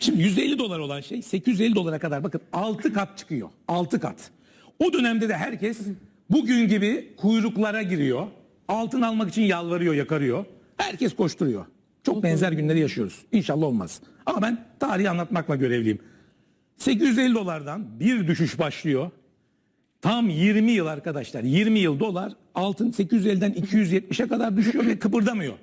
Şimdi 150 dolar olan şey 850 dolara kadar bakın 6 kat çıkıyor. 6 kat. O dönemde de herkes bugün gibi kuyruklara giriyor. Altın almak için yalvarıyor, yakarıyor. Herkes koşturuyor. Çok benzer günleri yaşıyoruz. İnşallah olmaz. Ama ben tarihi anlatmakla görevliyim. 850 dolardan bir düşüş başlıyor. Tam 20 yıl arkadaşlar. 20 yıl dolar altın 850'den 270'e kadar düşüyor ve kıpırdamıyor.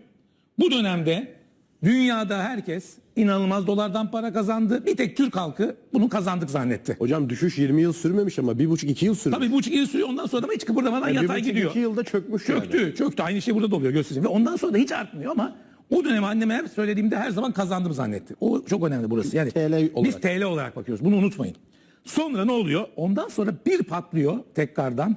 Bu dönemde dünyada herkes inanılmaz dolardan para kazandı. Bir tek Türk halkı bunu kazandık zannetti. Hocam düşüş 20 yıl sürmemiş ama bir buçuk iki yıl sürmüş. Tabii bu buçuk yıl sürüyor ondan sonra da hiç kıpırdamadan Yani yatay gidiyor. iki yılda çökmüş yani. Çöktü, çöktü. Aynı şey burada da oluyor göstereyim. Ve ondan sonra da hiç artmıyor ama o dönemi anneme hep söylediğimde her zaman kazandım zannetti. O çok önemli burası. Yani TL biz olarak. TL olarak bakıyoruz. Bunu unutmayın. Sonra ne oluyor? Ondan sonra bir patlıyor tekrardan.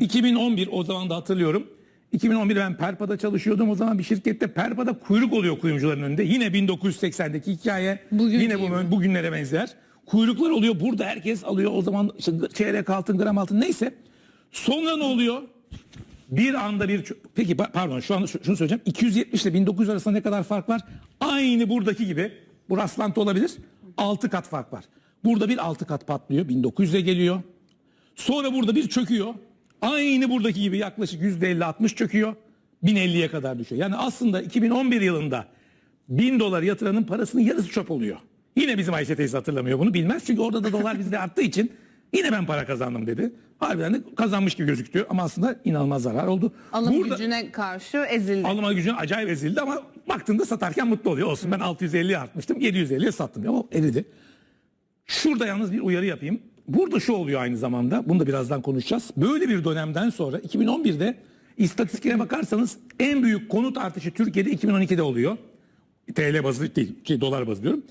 2011 o zaman da hatırlıyorum. 2011 ben Perpa'da çalışıyordum. O zaman bir şirkette Perpa'da kuyruk oluyor kuyumcuların önünde. Yine 1980'deki hikaye. Bugün yine bu bugünlere benzer. Kuyruklar oluyor. Burada herkes alıyor. O zaman işte çeyrek altın, gram altın neyse. Sonra ne oluyor? Bir anda bir... Peki pa- pardon şu anda şu- şunu söyleyeceğim. 270 ile 1900 arasında ne kadar fark var? Aynı buradaki gibi. Bu rastlantı olabilir. 6 kat fark var. Burada bir 6 kat patlıyor. 1900'e geliyor. Sonra burada bir çöküyor. Aynı buradaki gibi yaklaşık %50-60 çöküyor. 1050'ye kadar düşüyor. Yani aslında 2011 yılında 1000 dolar yatıranın parasının yarısı çöp oluyor. Yine bizim Ayşe teyze hatırlamıyor bunu bilmez. Çünkü orada da dolar bizde arttığı için yine ben para kazandım dedi. Harbiden de kazanmış gibi gözüktü ama aslında inanılmaz zarar oldu. Alım Burada- gücüne karşı ezildi. Alma gücüne acayip ezildi ama baktığında satarken mutlu oluyor. Olsun ben 650'ye artmıştım 750'ye sattım. Ama eridi. Şurada yalnız bir uyarı yapayım. Burada şu oluyor aynı zamanda. Bunu da birazdan konuşacağız. Böyle bir dönemden sonra 2011'de istatistiklere bakarsanız en büyük konut artışı Türkiye'de 2012'de oluyor. TL bazı değil, şey, dolar bazı diyorum.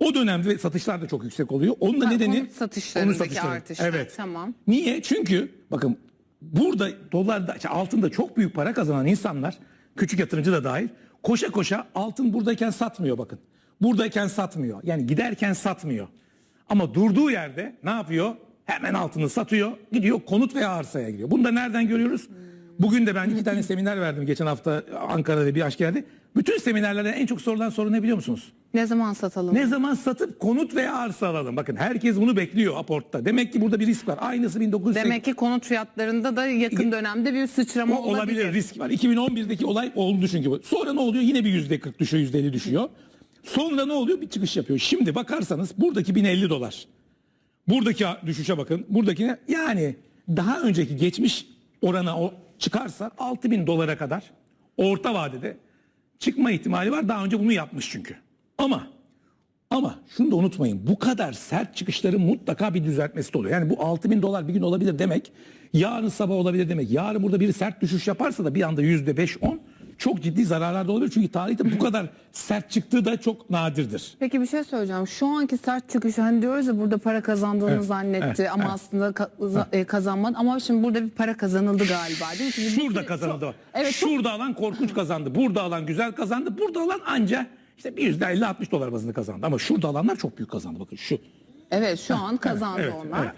O dönemde satışlar da çok yüksek oluyor. Onun da Ha, nedeni konut satışlarındaki konut satışları. artış. Evet. Tamam. Niye? Çünkü bakın burada dolarda işte altında çok büyük para kazanan insanlar küçük yatırımcı da dahil koşa koşa altın buradayken satmıyor bakın. Buradayken satmıyor. Yani giderken satmıyor. Ama durduğu yerde ne yapıyor? Hemen altını satıyor. Gidiyor konut veya arsaya giriyor. Bunu da nereden görüyoruz? Bugün de ben iki tane seminer verdim geçen hafta Ankara'da bir başka yerde. Bütün seminerlerde en çok sorulan soru ne biliyor musunuz? Ne zaman satalım? Ne zaman satıp konut veya arsa alalım? Bakın herkes bunu bekliyor aportta. Demek ki burada bir risk var. Aynısı 1980 Demek ki konut fiyatlarında da yakın dönemde bir sıçrama o olabilir. olabilir. risk var. 2011'deki olay oldu çünkü. Sonra ne oluyor? Yine bir yüzde 40 düşüyor, yüzde 50 düşüyor. Sonra ne oluyor? Bir çıkış yapıyor. Şimdi bakarsanız buradaki 1050 dolar. Buradaki düşüşe bakın. Buradakine yani daha önceki geçmiş orana o çıkarsa 6000 dolara kadar orta vadede çıkma ihtimali var. Daha önce bunu yapmış çünkü. Ama ama şunu da unutmayın. Bu kadar sert çıkışların mutlaka bir düzeltmesi de oluyor. Yani bu 6 bin dolar bir gün olabilir demek. Yarın sabah olabilir demek. Yarın burada bir sert düşüş yaparsa da bir anda yüzde 5-10 çok ciddi zararlar da olabilir. Çünkü tarihte bu kadar sert çıktığı da çok nadirdir. Peki bir şey söyleyeceğim. Şu anki sert çıkış hani diyoruz ya burada para kazandığını Evet, zannetti evet, ama evet. aslında ka- za- e, kazanmadı. Ama şimdi burada bir para kazanıldı galiba değil mi? Çünkü bir Şurada sürü- kazanıldı. çok- Evet çok- Şurada alan korkunç kazandı. Burada alan güzel kazandı. Burada alan anca işte bir yüzde 50-60 dolar bazında kazandı. Ama şurada alanlar çok büyük kazandı. Bakın şu. evet şu an kazandı Evet, onlar. evet.